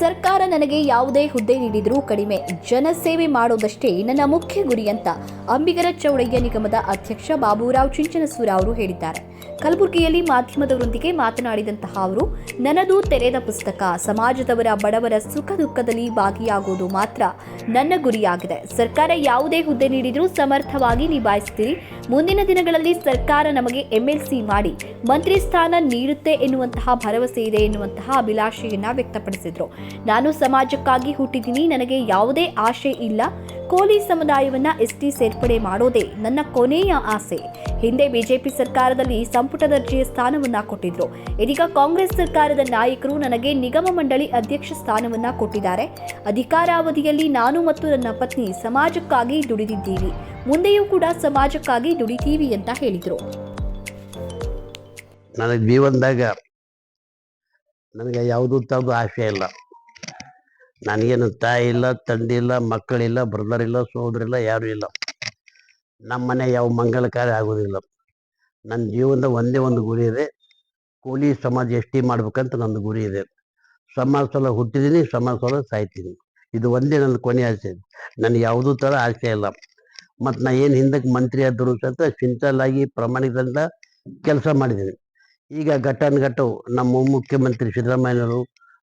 ಸರ್ಕಾರ ನನಗೆ ಯಾವುದೇ ಹುದ್ದೆ ನೀಡಿದರೂ ಕಡಿಮೆ. ಜನಸೇವೆ ಮಾಡೋದಷ್ಟೇ ನನ್ನ ಮುಖ್ಯ ಗುರಿ ಅಂತ ಅಂಬಿಗರ ಚೌಡಯ್ಯ ನಿಗಮದ ಅಧ್ಯಕ್ಷ ಬಾಬುರಾವ್ ಚಿಂಚನಸೂರ ಅವರು ಹೇಳಿದ್ದಾರೆ. ಕಲಬುರಗಿಯಲ್ಲಿ ಮಾಧ್ಯಮದವರೊಂದಿಗೆ ಮಾತನಾಡಿದಂತಹ ಅವರು ನನ್ನದು ತೆರೆದ ಪುಸ್ತಕ, ಸಮಾಜದವರ ಬಡವರ ಸುಖ ದುಃಖದಲ್ಲಿ ಭಾಗಿಯಾಗುವುದು ಮಾತ್ರ ನನ್ನ ಗುರಿಯಾಗಿದೆ. ಸರ್ಕಾರ ಯಾವುದೇ ಹುದ್ದೆ ನೀಡಿದರೂ ಸಮರ್ಥವಾಗಿ ನಿಭಾಯಿಸ್ತೀರಿ. ಮುಂದಿನ ದಿನಗಳಲ್ಲಿ ಸರ್ಕಾರ ನಮಗೆ ಎಂಎಲ್ಸಿ ಮಾಡಿ ಮಂತ್ರಿ ಸ್ಥಾನ ನೀಡುತ್ತೆ ಎನ್ನುವಂತಹ ಭರವಸೆ ಇದೆ ಎನ್ನುವಂತಹ ಅಭಿಲಾಷೆಯನ್ನ ವ್ಯಕ್ತಪಡಿಸಿದ್ರು. ನಾನು ಸಮಾಜಕ್ಕಾಗಿ ಹುಟ್ಟಿದ್ದೀನಿ, ನನಗೆ ಯಾವುದೇ ಆಶೆ ಇಲ್ಲ. ಕೋಲಿ ಸಮುದಾಯವನ್ನ ಎಸ್ಟಿ ಸೇರ್ಪಡೆ ಮಾಡೋದೇ ನನ್ನ ಕೊನೆಯ ಆಸೆ. ಹಿಂದೆ ಬಿಜೆಪಿ ಸರ್ಕಾರದಲ್ಲಿ ಸಂಪುಟ ದರ್ಜೆಯ ಸ್ಥಾನವನ್ನ ಕೊಟ್ಟಿದ್ರು. ಇದೀಗ ಕಾಂಗ್ರೆಸ್ ಸರ್ಕಾರದ ನಾಯಕರು ನನಗೆ ನಿಗಮ ಮಂಡಳಿ ಅಧ್ಯಕ್ಷ ಸ್ಥಾನವನ್ನ ಕೊಟ್ಟಿದ್ದಾರೆ. ಅಧಿಕಾರಾವಧಿಯಲ್ಲಿ ನಾನು ಮತ್ತು ನನ್ನ ಪತ್ನಿ ಸಮಾಜಕ್ಕಾಗಿ ದುಡಿದಿದ್ದೀವಿ. ಮುಂದೆಯೂ ಕೂಡ ಸಮಾಜಕ್ಕಾಗಿ ದುಡಿತೀವಿ ಅಂತ ಹೇಳಿದ್ರು. ನನಗೆ ಜೀವನದಾಗ ನನಗೆ ಯಾವುದೂ ಥರದ್ದು ಆಸೆ ಇಲ್ಲ. ನನಗೇನು ತಾಯಿ ಇಲ್ಲ, ತಂದೆ ಇಲ್ಲ ಮಕ್ಕಳಿಲ್ಲ ಬ್ರದರ್ ಇಲ್ಲ ಸೋದರಿಲ್ಲ ಯಾರೂ ಇಲ್ಲ. ನಮ್ಮ ಮನೆ ಯಾವ ಮಂಗಲ ಆಗೋದಿಲ್ಲ. ನನ್ನ ಜೀವನದ ಒಂದೇ ಒಂದು ಗುರಿ ಇದೆ. ಕೂಲಿ ಸಮಾಜ ಎಷ್ಟಿ ಮಾಡ್ಬೇಕಂತ ನನ್ನ ಗುರಿ ಇದೆ. ಸಮಾಜ ಸಲ ಹುಟ್ಟಿದ್ದೀನಿ, ಸಮಾಜ ಸಲ ಸಾಯ್ತೀನಿ. ಇದು ಒಂದೇ ನನ್ನ ಕೊನೆ ಆಸೆ. ನನಗೆ ಯಾವುದೂ ಥರ ಆಸೆ ಇಲ್ಲ. ಮತ್ತು ನಾ ಏನು ಹಿಂದಕ್ಕೆ ಮಂತ್ರಿ ಆದರೂ ಅಂತ ಸಿಂಚಲ್ ಆಗಿ ಪ್ರಾಮಾಣಿಕದಿಂದ ಕೆಲಸ ಮಾಡಿದ್ದೀನಿ ಈಗ ಘಟ್ಟಾನುಘಟ್ಟು ನಮ್ಮ ಮುಖ್ಯಮಂತ್ರಿ ಸಿದ್ದರಾಮಯ್ಯನವರು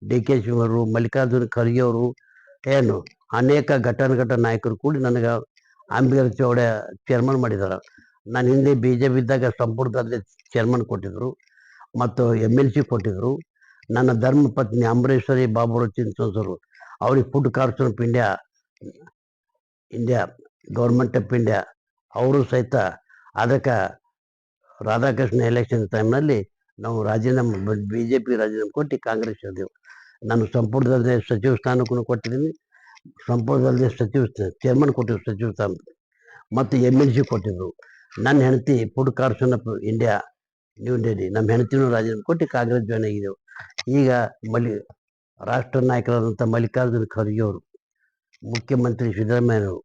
ಡಿ ಕೆ ಶಿವರು ಮಲ್ಲಿಕಾರ್ಜುನ ಖರ್ಗೆ ಅವರು ಏನು ಅನೇಕ ಘಟ್ಟಾನುಘಟ್ಟ ನಾಯಕರು ಕೂಡಿ ನನಗೆ ಅಂಬೇಡ್ಕರ್ ಚೌಡ ಚೇರ್ಮನ್ ಮಾಡಿದ್ದಾರೆ ನಾನು ಹಿಂದೆ ಬಿ ಜೆ ಪಿ ಇದ್ದಾಗ ಸಂಪುಟದಲ್ಲಿ ಚೇರ್ಮನ್ ಕೊಟ್ಟಿದ್ರು, ಮತ್ತು ಎಂ ಎಲ್ ಸಿ ಕೊಟ್ಟಿದ್ರು. ನನ್ನ ಧರ್ಮ ಪತ್ನಿ ಅಂಬರೀಶ್ವರಿ ರಚಿನ್ ಚಿಂಚೋಸರು ಅವ್ರಿಗೆ food corporation of India India government of India ಅವರು ಸಹಿತ ಅದಕ್ಕೆ ರಾಧಾಕೃಷ್ಣ ಎಲೆಕ್ಷನ್ ಟೈಮ್ನಲ್ಲಿ ನಾವು ರಾಜೀನಾಮೆ ಬಿ ಜೆ ಪಿ ರಾಜೀನಾಮೆ ಕೊಟ್ಟು ಕಾಂಗ್ರೆಸ್ ಹೋದೆವು ನಾನು ಸಂಪುಟದಲ್ಲಿ ಸಚಿವ ಸ್ಥಾನಕ್ಕೂ ಕೊಟ್ಟಿದ್ದೀನಿ. ಸಂಪುಟದಲ್ಲಿ ಸಚಿವ ಚೇರ್ಮನ್ ಕೊಟ್ಟಿದ್ರು ಸಚಿವ ಸ್ಥಾನ. ಮತ್ತು ಎಂ ಎಲ್ ಸಿ ಕೊಟ್ಟಿದ್ರು. ನನ್ನ ಹೆಂಡತಿ food corporation of India New Delhi ನಮ್ಮ ಹೆಂಡತಿನೂ ರಾಜೀನಾಮೆ ಕೊಟ್ಟು ಕಾಂಗ್ರೆಸ್ ಜಾಯ್ನ್ ಆಗಿದ್ದೆವು. ಈಗ ಮಲ್ಲಿ, ರಾಷ್ಟ್ರ ನಾಯಕರಾದಂಥ ಮಲ್ಲಿಕಾರ್ಜುನ ಖರ್ಗೆ ಅವರು, ಮುಖ್ಯಮಂತ್ರಿ ಸಿದ್ದರಾಮಯ್ಯನವರು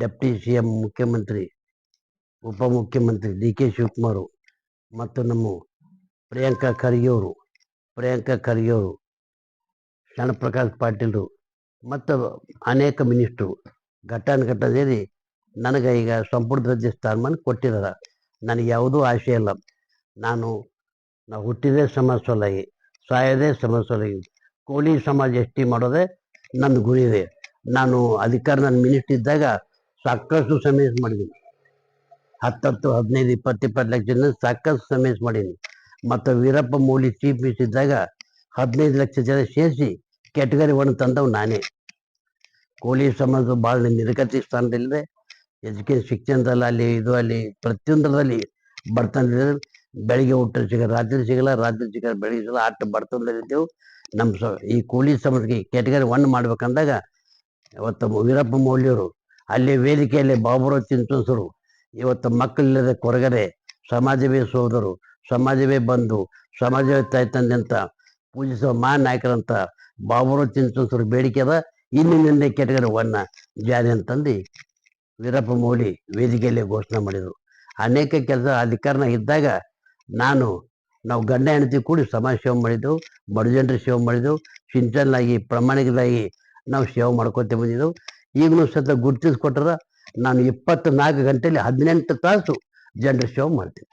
ಡೆಪ್ಟಿ ಸಿ ಎಂ ಮುಖ್ಯಮಂತ್ರಿ, ಉಪಮುಖ್ಯಮಂತ್ರಿ ಡಿ ಕೆ ಶಿವಕುಮಾರ್ ಮತ್ತು ನಮ್ಮ ಪ್ರಿಯಾಂಕಾ ಖರ್ಗೆ ಅವರು, ಪ್ರಿಯಾಂಕಾ ಖರ್ಗೆ ಅವರು, ಶರಣಪ್ರಕಾಶ್ ಪಾಟೀಲ್ರು ಮತ್ತು ಅನೇಕ ಮಿನಿಸ್ಟ್ರು ಘಟ್ಟಾನುಘಟ್ಟ ಸೇರಿ ನನಗೆ ಈಗ ಸಂಪುಟ ದರ್ಜೆ ಸ್ಥಾನಮಾನ ಕೊಟ್ಟಿದ್ದಾರೆ. ನನಗೆ ಯಾವುದೂ ಆಸೆ ಇಲ್ಲ. ನಾನು ನಾವು ಹುಟ್ಟಿದೇ ಸಮಾಜ ಸಾಯೋದೇ ಸಮಾಜ ಕೋಳಿ ಸಮಾಜ ಎಷ್ಟಿ ಮಾಡೋದೇ ನನ್ನ ಗುರಿ ಇದೆ. ನಾನು ಅಧಿಕಾರ ನನ್ನ ಮಿನಿಸ್ಟ್ರ್ ಇದ್ದಾಗ ಸಾಕಷ್ಟು ಸಮೇಸ್ ಮಾಡಿದ್ದೀನಿ ಹತ್ತತ್ತು, ಹದಿನೈದು ಇಪ್ಪತ್ತು ಇಪ್ಪತ್ತು ಲಕ್ಷ ಜನ ಸಾಕಷ್ಟು ಸಮೇಸ್ ಮಾಡೀನಿ ಮತ್ತು ವೀರಪ್ಪ ಮೌಲಿ ಚೀಫ್ ಮಿಸ್ ಇದ್ದಾಗ ಹದಿನೈದು ಲಕ್ಷ ಜನ ಸೇರಿಸಿ ಕ್ಯಾಟಗರಿ ಒನ್ ತಂದವು ನಾನೇ. ಕೋಲಿ ಸಮಾಜ ಭಾಳ ನಿರ್ಗತಿ ಸ್ಥಾನದಲ್ಲಿದೆ. ಎಜುಕೇಶನ್ ಶಿಕ್ಷಣದಲ್ಲಿ ಅಲ್ಲಿ ಇದು ಅಲ್ಲಿ ಪ್ರತಿಯೊಂದರಲ್ಲಿ ಬರ್ತಾನೆ ಬೆಳಿಗ್ಗೆ ಊಟ ಸಿಗಲ್ಲ, ರಾತ್ರಿ ಸಿಗಲ್ಲ ರಾತ್ರಿ ಸಿಗಲ್ಲ, ಬೆಳಿಗ್ಗೆ ಸಿಗಲ್ಲ ಅಷ್ಟು ಬರ್ತಂದಲ್ಲಿದ್ದೆವು ನಮ್ಮ ಸ, ಈ ಕೂಲಿ ಸಮಾಜಕ್ಕೆ ಕೆಟಗರಿ ಒನ್ ಮಾಡ್ಬೇಕಂದಾಗ ಇವತ್ತು ವೀರಪ್ಪ ಮೌಲ್ಯರು ಅಲ್ಲಿ ವೇದಿಕೆಯಲ್ಲಿ ಬಾಬುರ ಚಿಂತಿಸರು, ಇವತ್ತು ಮಕ್ಕಳಿಲ್ಲದ ಕೊರಗರೆ ಸಮಾಜವೇ ಸೋದರು, ಸಮಾಜವೇ ಬಂದು ಸಮಾಜವೇ ತಾಯಿ ತಂದೆ ಅಂತ ಪೂಜಿಸುವ ಮಾ ನಾಯಕರಂತ ಬಾಬುರ ಚಿಂತಿಸರು ಬೇಡಿಕೆ ಅದ. ಇನ್ನಿಂದ ಕೆಟಗರಿ ಒನ್ನ ಜಾರಿ ಅಂತಂದು ವೀರಪ್ಪ ಮೌಲಿ ವೇದಿಕೆಯಲ್ಲಿ ಘೋಷಣೆ ಮಾಡಿದರು. ಅನೇಕ ಕೆಲಸ ಅಧಿಕಾರನ ಇದ್ದಾಗ ನಾನು, ನಾವು ಗಂಡ ಹೆಂಡತಿ ಕೂಡಿ ಸಮಾಜ ಸೇವೆ ಮಾಡಿದ್ದೆವು ಬಡಜನರ ಸೇವೆ ಮಾಡಿದ್ದೆವು ಸಿಂಚನಾಗಿ ಪ್ರಾಮಾಣಿಕದಾಗಿ ನಾವು ಸೇವೆ ಮಾಡ್ಕೊತ ಬಂದಿದ್ದೆವು. ಈಗಲೂ ಸತ ಗುರುತಿಸ್ಕೊಟ್ರ ನಾನು ಇಪ್ಪತ್ನಾಲ್ಕು ಗಂಟೆಯಲ್ಲಿ ಹದಿನೆಂಟು ತಾಸು ಜನರ ಸೇವೆ ಮಾಡ್ತೀನಿ.